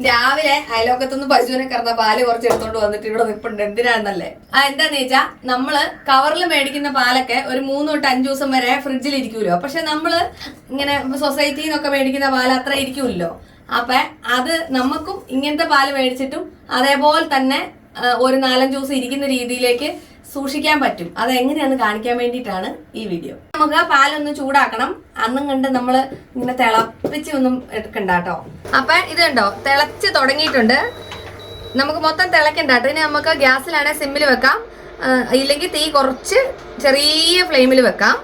രാവിലെ അയലോക്കത്തുനിന്ന് പശുവിനെ കറന്ന പാൽ കുറച്ച് എടുത്തോണ്ട് വന്നിട്ട് ഇവിടെ നിൽപ്പുണ്ട് എന്തിനാണെന്നല്ലേ? ആ എന്താന്ന് വെച്ചാ നമ്മൾ കവറിൽ മേടിക്കുന്ന പാലൊക്കെ ഒരു മൂന്ന് തൊട്ട് അഞ്ചു ദിവസം വരെ ഫ്രിഡ്ജിൽ ഇരിക്കൂലോ. പക്ഷെ നമ്മൾ ഇങ്ങനെ സൊസൈറ്റിയിൽ നിന്നൊക്കെ മേടിക്കുന്ന പാൽ അത്ര ഇരിക്കുമല്ലോ അപ്പൊ അത് നമുക്കും ഇങ്ങനത്തെ പാൽ മേടിച്ചിട്ടും അതേപോലെ തന്നെ ഒരു നാലഞ്ച് ദിവസം ഇരിക്കുന്ന രീതിയിലേക്ക് സൂക്ഷിക്കാൻ പറ്റും. അത് എങ്ങനെയാന്ന് കാണിക്കാൻ വേണ്ടിയിട്ടാണ് ഈ വീഡിയോ. നമുക്ക് പാലൊന്ന് ചൂടാക്കണം. അന്നും കണ്ട് നമ്മൾ ഇങ്ങനെ തിളപ്പിച്ച് ഒന്നും എടുക്കണ്ട കേട്ടോ. അപ്പൊ ഇത് കണ്ടോ? തിളച്ച് തുടങ്ങിയിട്ടുണ്ട്. നമുക്ക് മൊത്തം തിളക്കണ്ട കേട്ടോ. ഇനി നമുക്ക് ഗ്യാസിലാണെ സിമ്മിൽ വെക്കാം. ഇല്ലെങ്കിൽ തീ കുറച്ച് ചെറിയ ഫ്ലെയിമിൽ വെക്കാം.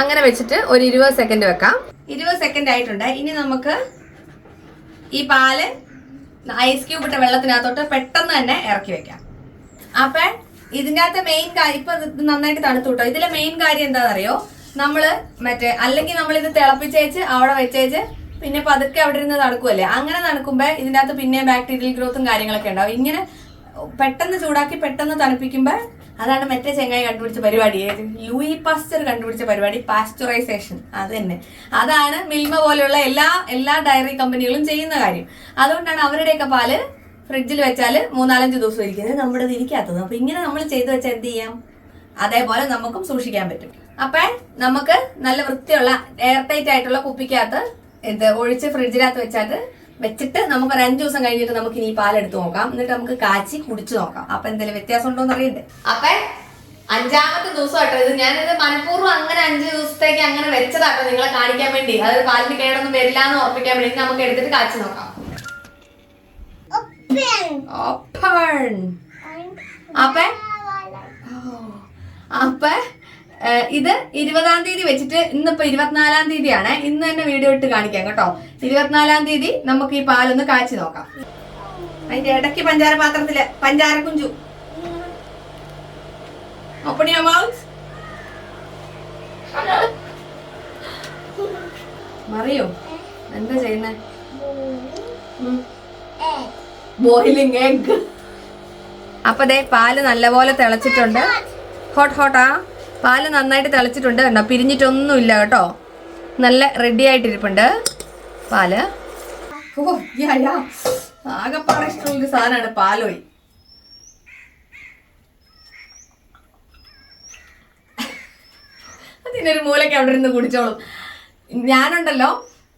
അങ്ങനെ വെച്ചിട്ട് ഒരു ഇരുപത് സെക്കൻഡ് വെക്കാം. ഇരുപത് സെക്കൻഡ് ആയിട്ടുണ്ട്. ഇനി നമുക്ക് ഈ പാൽ ഐസ് ക്യൂബ് ഇട്ട വെള്ളത്തിനകത്തോട്ട് പെട്ടെന്ന് തന്നെ ഇറക്കി വെക്കാം. അപ്പൊ ഇതിന്റെ അകത്ത് മെയിൻ കാര്യം ഇപ്പൊ നന്നായിട്ട് തണുത്തു ഇതിലെ മെയിൻ കാര്യം എന്താണെന്നറിയോ? നമ്മൾ മറ്റേ അല്ലെങ്കിൽ നമ്മൾ ഇത് തിളപ്പിച്ചേച്ച് അവിടെ വെച്ചേച്ച് പിന്നെ പതുക്കെ അവിടെ ഇരുന്ന് തണുക്കുമല്ലേ അങ്ങനെ തണുക്കുമ്പോ ഇതിന്റെ അകത്ത് പിന്നെ ബാക്ടീരിയൽ ഗ്രോത്തും കാര്യങ്ങളൊക്കെ ഉണ്ടാവും. ഇങ്ങനെ പെട്ടെന്ന് ചൂടാക്കി പെട്ടെന്ന് തണുപ്പിക്കുമ്പോ അതാണ് മറ്റേ ചെങ്ങായി കണ്ടുപിടിച്ച പരിപാടി. ലൂയി പാസ്റ്റർ കണ്ടുപിടിച്ച പരിപാടി പാസ്ചറൈസേഷൻ. അത് തന്നെ. അതാണ് മിൽമ പോലെയുള്ള എല്ലാ എല്ലാ ഡയറി കമ്പനികളും ചെയ്യുന്ന കാര്യം. അതുകൊണ്ടാണ് അവരുടെയൊക്കെ പാൽ ഫ്രിഡ്ജിൽ വെച്ചാൽ മൂന്നാലഞ്ച് ദിവസം ഇരിക്കുന്നത് നമ്മുടെ ഇരിക്കാത്തത്. അപ്പൊ ഇങ്ങനെ നമ്മൾ ചെയ്തു വെച്ചാൽ എന്ത് ചെയ്യാം? അതേപോലെ നമുക്കും സൂക്ഷിക്കാൻ പറ്റും. അപ്പൊ നമുക്ക് നല്ല വൃത്തിയുള്ള എയർ ടൈറ്റ് ആയിട്ടുള്ള കുപ്പിക്കകത്ത് ഇത് ഒഴിച്ച് ഫ്രിഡ്ജിനകത്ത് വെച്ചാൽ വെച്ചിട്ട് നമുക്ക് ഒരു അഞ്ചു ദിവസം കഴിഞ്ഞിട്ട് നമുക്ക് ഇനി പാൽ പാലെടുത്ത് നോക്കാം. എന്നിട്ട് നമുക്ക് കാച്ചി കുടിച്ചു നോക്കാം. അപ്പൊ എന്തെങ്കിലും വ്യത്യാസം ഉണ്ടോ എന്ന് അറിയണ്ടേ? അപ്പൊ അഞ്ചാമത്തെ ദിവസം കേട്ടോ ഇത്. ഞാനിത് മനഃപൂർവം അങ്ങനെ അഞ്ച് ദിവസത്തേക്ക് അങ്ങനെ വെച്ചതാട്ടോ നിങ്ങളെ കാണിക്കാൻ വേണ്ടി. അതായത് പാലിന് കേടൊന്നും വരില്ല എന്ന് ഉറപ്പിക്കാൻ വേണ്ടി. നമുക്ക് എടുത്തിട്ട് കാച്ചി നോക്കാം. അപ്പൻ അപ്പൊ അപ്പൊ ഏഹ്, ഇത് ഇരുപതാം തീയതി വെച്ചിട്ട് ഇന്നിപ്പോ ഇരുപത്തിനാലാം തീയതിയാണ്. ഇന്ന് തന്നെ വീഡിയോ ഇട്ട് കാണിക്കാം കേട്ടോ. ഇരുപത്തിനാലാം തീയതി നമുക്ക് ഈ പാലൊന്ന് കാച്ചി നോക്കാം. അതിന്റെ ഇടയ്ക്ക് പഞ്ചാര പാത്രത്തിൽ പഞ്ചാര കുഞ്ചു. മറിയോ? എന്താ ചെയ്യുന്നേ? ബോയിലിംഗ് എഗ് അപ്പൊ ദേ പാൽ നല്ലപോലെ തിളച്ചിട്ടുണ്ട്. ഹോട്ട് ഹോട്ടാ പാൽ നന്നായിട്ട് തിളച്ചിട്ടുണ്ട് കണ്ടോ? പിരിഞ്ഞിട്ടൊന്നുമില്ല കേട്ടോ. നല്ല റെഡി ആയിട്ടിരിപ്പുണ്ട് പാൽ. ഓ ആകെപ്പാടെ ഇഷ്ടമുള്ളൊരു സാധനമാണ് പാലോയി. അതിനൊരു മൂലയ്ക്ക് അവിടെ ഇരുന്ന് കുടിച്ചോളും. ഞാനുണ്ടല്ലോ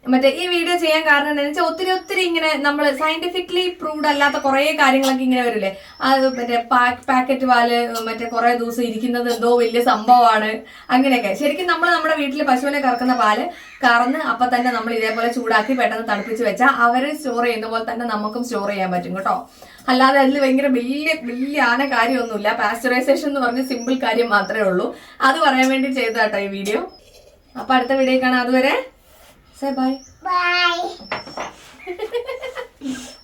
മറ്റേ ഈ വീഡിയോ ചെയ്യാൻ കാരണം എന്താണെന്ന് വെച്ചാൽ ഒത്തിരി ഒത്തിരി ഇങ്ങനെ നമ്മൾ സയന്റിഫിക്കലി പ്രൂവ്ഡ് അല്ലാത്ത കുറേ കാര്യങ്ങളൊക്കെ ഇങ്ങനെ വരില്ലേ? അത് മറ്റേ പാക്ക് പാക്കറ്റ് പാൽ മറ്റേ കുറേ ദിവസം ഇരിക്കുന്നത് എന്തോ വലിയ സംഭവമാണ്. അങ്ങനെയൊക്കെ. ശരിക്കും നമ്മൾ നമ്മുടെ വീട്ടിൽ പശുവിനെ കറക്കുന്ന പാൽ കറന്ന് അപ്പൊ തന്നെ നമ്മൾ ഇതേപോലെ ചൂടാക്കി പെട്ടെന്ന് തണുപ്പിച്ച് വെച്ചാൽ അവർ സ്റ്റോർ ചെയ്യുന്ന പോലെ തന്നെ നമുക്കും സ്റ്റോർ ചെയ്യാൻ പറ്റും കേട്ടോ. അല്ലാതെ അതിൽ ഭയങ്കര വലിയ വലിയ ആന കാര്യമൊന്നുമില്ല. പാസ്ചറൈസേഷൻ എന്ന് പറഞ്ഞ സിമ്പിൾ കാര്യം മാത്രമേ ഉള്ളൂ. അത് പറയാൻ വേണ്ടി ചെയ്തതാട്ടോ ഈ വീഡിയോ അപ്പൊ അടുത്ത വീഡിയോ കാണാം. അതുവരെ Say bye. Bye.